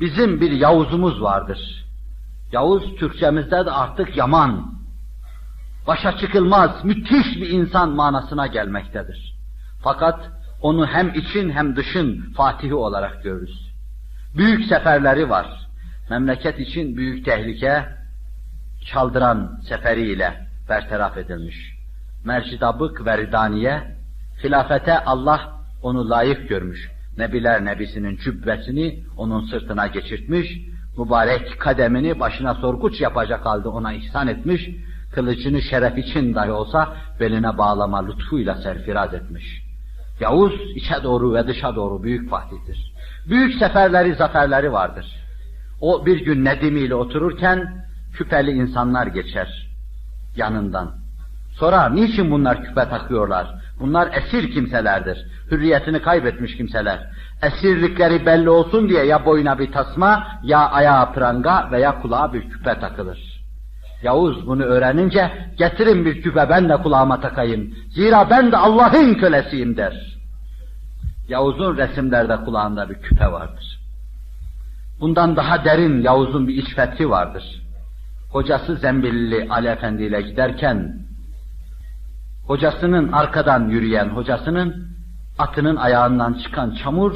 Bizim bir Yavuz'umuz vardır. Yavuz Türkçemizde de artık yaman, başa çıkılmaz, müthiş bir insan manasına gelmektedir. Fakat onu hem için hem dışın fatihi olarak görürüz. Büyük seferleri var. Memleket için büyük tehlike, çaldıran seferiyle bertaraf edilmiş. Mercidabık ve Ridaniye, hilafete Allah onu layık görmüş. Nebiler Nebisi'nin cübbesini onun sırtına geçirtmiş, mübarek kademini başına sorguç yapacak halde ona ihsan etmiş, kılıcını şeref için dahi olsa beline bağlama lütfuyla serfiraz etmiş. Yavuz içe doğru ve dışa doğru büyük fatihtir. Büyük seferleri, zaferleri vardır. O bir gün Nedim ile otururken küpeli insanlar geçer yanından. Sorar, niçin bunlar küpe takıyorlar? Bunlar esir kimselerdir. Hürriyetini kaybetmiş kimseler. Esirlikleri belli olsun diye ya boyuna bir tasma, ya ayağa pranga veya kulağa bir küpe takılır. Yavuz bunu öğrenince, getirin bir küpe ben de kulağıma takayım. Zira ben de Allah'ın kölesiyim der. Yavuz'un resimlerde kulağında bir küpe vardır. Bundan daha derin Yavuz'un bir iç fethi vardır. Hocası Zembilli Ali Efendi ile giderken, hocasının arkadan yürüyen hocasının atının ayağından çıkan çamur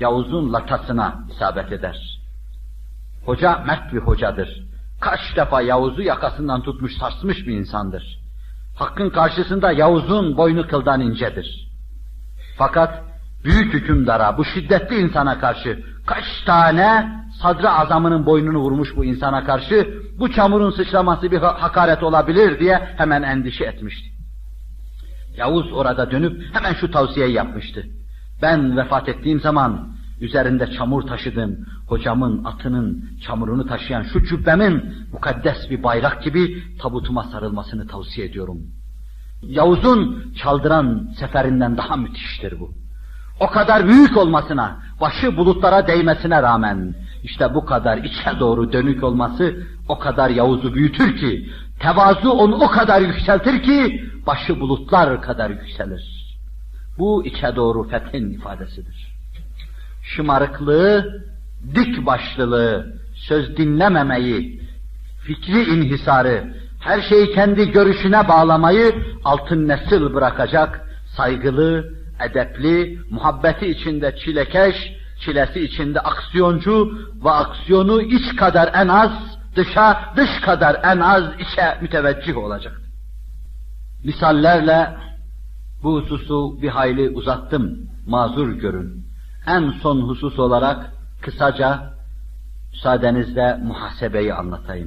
Yavuz'un latasına isabet eder. Hoca mert bir hocadır. Kaç defa Yavuz'u yakasından tutmuş sarsmış bir insandır. Hakkın karşısında Yavuz'un boynu kıldan incedir. Fakat büyük hükümdara, bu şiddetli insana karşı kaç tane sadra azamının boynunu vurmuş bu insana karşı bu çamurun sıçraması bir hakaret olabilir diye hemen endişe etmişti. Yavuz orada dönüp hemen şu tavsiyeyi yapmıştı. Ben vefat ettiğim zaman üzerinde çamur taşıdığım hocamın atının çamurunu taşıyan şu cübbemin mukaddes bir bayrak gibi tabutuma sarılmasını tavsiye ediyorum. Yavuz'un çaldıran seferinden daha müthiştir bu. O kadar büyük olmasına, başı bulutlara değmesine rağmen, işte bu kadar içe doğru dönük olması o kadar Yavuz'u büyütür ki, tevazu onu o kadar yükseltir ki, başı bulutlar kadar yükselir. Bu içe doğru fethin ifadesidir. Şımarıklığı, dik başlılığı, söz dinlememeyi, fikri inhisarı, her şeyi kendi görüşüne bağlamayı altın nesil bırakacak, saygılı, edepli, muhabbeti içinde çilekeş, çilesi içinde aksiyoncu ve aksiyonu iç kadar en az, dışa, dış kadar en az içe müteveccih olacak. Misallerle bu hususu bir hayli uzattım, mazur görün. En son husus olarak kısaca müsaadenizle muhasebeyi anlatayım.